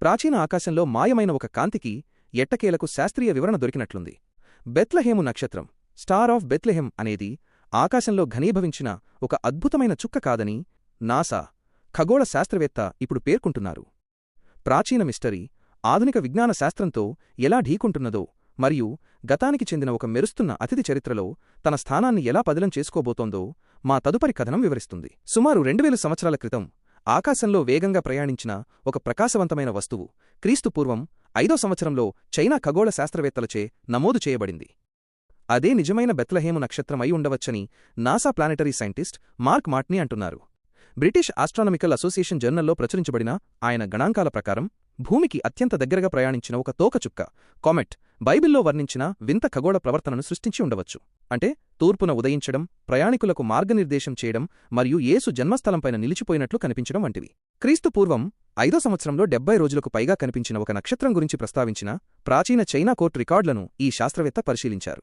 ప్రాచీన ఆకాశంలో మాయమైన ఒక కాంతికి ఎట్టకేలకు శాస్త్రీయ వివరణ దొరికినట్లుంది. బెత్లహేము నక్షత్రం స్టార్ ఆఫ్ బెత్లెహెం అనేది ఆకాశంలో ఘనీభవించిన ఒక అద్భుతమైన చుక్క కాదని నాసా ఖగోళ శాస్త్రవేత్త ఇప్పుడు పేర్కొంటున్నారు. ప్రాచీన మిస్టరీ ఆధునిక విజ్ఞాన శాస్త్రంతో ఎలా ఢీకుంటున్నదో మరియు గతానికి చెందిన ఒక మెరుస్తున్న అతిథి చరిత్రలో తన స్థానాన్ని ఎలా పదిలం చేసుకోబోతోందో మా తదుపరి కథనం వివరిస్తుంది. సుమారు రెండువేల సంవత్సరాల క్రితం ఆకాశంలో వేగంగా ప్రయాణించిన ఒక ప్రకాశవంతమైన వస్తువు క్రీస్తు పూర్వం ఐదో సంవత్సరంలో చైనా ఖగోళ శాస్త్రవేత్తలచే నమోదు చేయబడింది. అదే నిజమైన బెత్లహేము నక్షత్రం అయి ఉండవచ్చని NASA planetary scientist Mark Matney అంటున్నారు. బ్రిటిష్ ఆస్ట్రానమికల్ అసోసియేషన్ జర్నల్లో ప్రచురించబడిన ఆయన గణాంకాల ప్రకారం భూమికి అత్యంత దగ్గరగా ప్రయాణించిన ఒక తోకచుక్క కామెట్ బైబిల్లో వర్ణించిన వింత ఖగోళ ప్రవర్తనను సృష్టించి ఉండవచ్చు. అంటే తూర్పున ఉదయించడం ప్రయాణికులకు మార్గనిర్దేశం చేయడం మరియు యేసు జన్మస్థలంపైన నిలిచిపోయినట్లు కనిపించడం వంటివి. క్రీస్తు పూర్వం ఐదో సంవత్సరంలో డెబ్బై రోజులకు పైగా కనిపించిన ఒక నక్షత్రం గురించి ప్రస్తావించిన ప్రాచీన చైనా కోర్టు రికార్డులను ఈ శాస్త్రవేత్త పరిశీలించారు.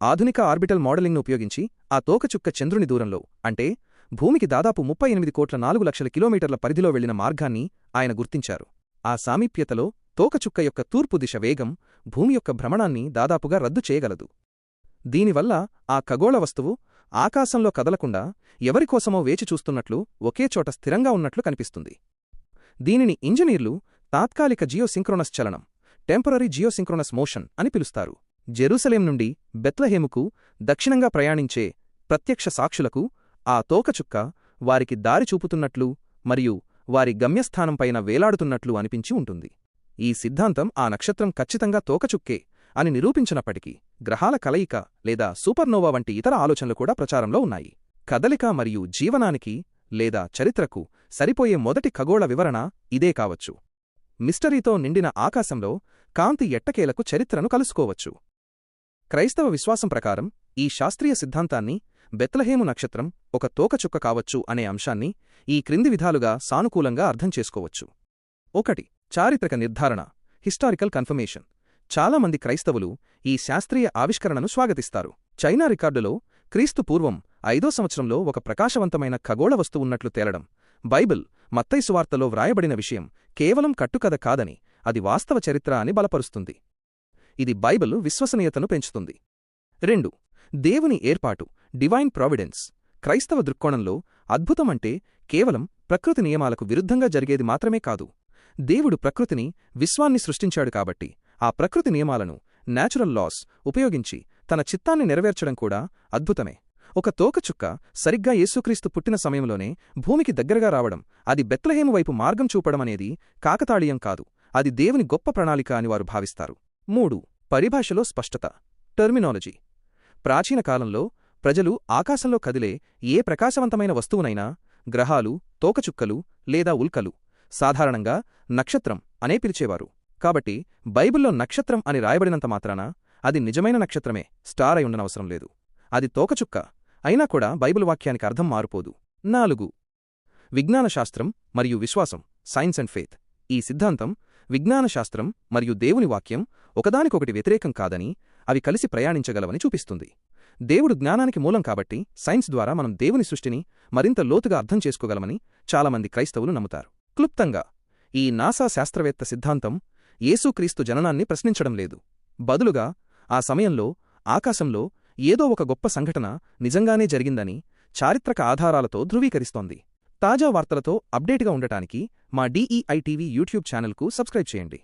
ఆధునిక ఆర్బిటల్ మోడలింగ్ను ఉపయోగించి ఆ తోకచుక్క చంద్రుని దూరంలో అంటే భూమికి దాదాపు ముప్పై ఎనిమిది కోట్ల నాలుగు లక్షల కిలోమీటర్ల పరిధిలో వెళ్ళిన మార్గాన్ని ఆయన గుర్తించారు. ఆ సామీప్యతలో తోకచుక్క యొక్క తూర్పు దిశ వేగం భూమి యొక్క భ్రమణాన్ని దాదాపుగా రద్దు చేయగలదు. దీనివల్ల ఆ ఖగోళ వస్తువు ఆకాశంలో కదలకుండా ఎవరికోసమో వేచి చూస్తున్నట్లు ఒకేచోట స్థిరంగా ఉన్నట్లు కనిపిస్తుంది. దీనిని ఇంజనీర్లు తాత్కాలిక జియోసింక్రోనస్ చలనం టెంపరరీ జియోసింక్రోనస్ మోషన్ అని పిలుస్తారు. జెరూసలేం నుండి బెత్లహేముకు దక్షిణంగా ప్రయాణించే ప్రత్యక్ష సాక్షులకు ఆ తోకచుక్క వారికి దారి చూపుతున్నట్లు మరియు వారి గమ్యస్థానంపైన వేలాడుతున్నట్లు అనిపించి ఉంటుంది. ఈ సిద్ధాంతం ఆ నక్షత్రం ఖచ్చితంగా తోకచుక్కే అని నిరూపించినప్పటికీ గ్రహాల కలయిక లేదా సూపర్నోవా వంటి ఇతర ఆలోచనలు కూడా ప్రచారంలో ఉన్నాయి. కదలిక మరియు జీవనానికి లేదా చరిత్రకు సరిపోయే మొదటి ఖగోళ వివరణ ఇదే కావచ్చు. మిస్టరీతో నిండిన ఆకాశంలో కాంతి ఎట్టకేలకు చరిత్రను కలుసుకోవచ్చు. క్రైస్తవ విశ్వాసం ప్రకారం ఈ శాస్త్రీయ సిద్ధాంతాన్ని బెత్లహేము నక్షత్రం ఒక తోకచుక్క కావచ్చు అనే అంశాన్ని ఈ క్రింది విధాలుగా సానుకూలంగా అర్థం చేసుకోవచ్చు. ఒకటి చారిత్రక నిర్ధారణ హిస్టారికల్ కన్ఫర్మేషన్. చాలామంది క్రైస్తవులు ఈ శాస్త్రీయ ఆవిష్కరణను స్వాగతిస్తారు. చైనా రికార్డులో క్రీస్తు పూర్వం ఐదో సంవత్సరంలో ఒక ప్రకాశవంతమైన ఖగోళ వస్తువున్నట్లు తేలడం బైబిల్ మత్తైసువార్తలో వ్రాయబడిన విషయం కేవలం కట్టుకథ కాదని అది వాస్తవ చరిత్ర అని బలపరుస్తుంది. ఇది బైబిల్ విశ్వసనీయతను పెంచుతుంది. రెండు దేవుని ఏర్పాటు డివైన్ ప్రావిడెన్స్. క్రైస్తవ దృక్కోణంలో అద్భుతమంటే కేవలం ప్రకృతి నియమాలకు విరుద్ధంగా జరిగేది మాత్రమే కాదు. దేవుడు ప్రకృతిని విశ్వాన్ని సృష్టించాడు కాబట్టి ఆ ప్రకృతి నియమాలను నేచురల్ లాస్ ఉపయోగించి తన చిత్తాన్ని నెరవేర్చడం కూడా అద్భుతమే. ఒక తోకచుక్క సరిగ్గా యేసుక్రీస్తు పుట్టిన సమయంలోనే భూమికి దగ్గరగా రావడం అది బెత్లహేము వైపు మార్గం చూపడమనేది కాకతాళీయం కాదు. అది దేవుని గొప్ప ప్రణాళిక అని వారు భావిస్తారు. మూడు పరిభాషలో స్పష్టత. టెర్మినాలజీ. ప్రాచీన కాలంలో ప్రజలు ఆకాశంలో కదిలే ఏ ప్రకాశవంతమైన వస్తువునైనా గ్రహాలు తోకచుక్కలు లేదా ఉల్కలు సాధారణంగా నక్షత్రం అనే పిలిచేవారు. కాబట్టి బైబిల్లో నక్షత్రం అని రాయబడినంత మాత్రాన అది నిజమైన నక్షత్రమే స్టార్ అయి ఉండనవసరం లేదు. అది తోకచుక్క అయినా కూడా బైబిల్ వాక్యానికి అర్థం మారుపోదు. నాలుగు. విజ్ఞానశాస్త్రం మరియు విశ్వాసం సైన్స్ అండ్ ఫేత్ ఈ సిద్ధాంతం విజ్ఞానశాస్త్రం మరియు దేవుని వాక్యం ఒకదానికొకటి వ్యతిరేకం కాదని అవి కలిసి ప్రయాణించగలవని చూపిస్తుంది. దేవుడు జ్ఞానానికి మూలం కాబట్టి సైన్స్ ద్వారా మనం దేవుని సృష్టిని మరింత లోతుగా అర్థం చేసుకోగలమని చాలామంది క్రైస్తవులు నమ్ముతారు. క్లుప్తంగా ఈ నాసా శాస్త్రవేత్త సిద్ధాంతం యేసుక్రీస్తు జననాన్ని ప్రశ్నించడం లేదు. బదులుగా ఆ సమయంలో ఆకాశంలో ఏదో ఒక గొప్ప సంఘటన నిజంగానే జరిగిందని చారిత్రక ఆధారాలతో ధృవీకరిస్తోంది. తాజా వార్తలతో అప్డేట్గా ఉండటానికి మా డీఈఐటీవీ యూట్యూబ్ ఛానల్కు సబ్స్క్రైబ్ చేయండి.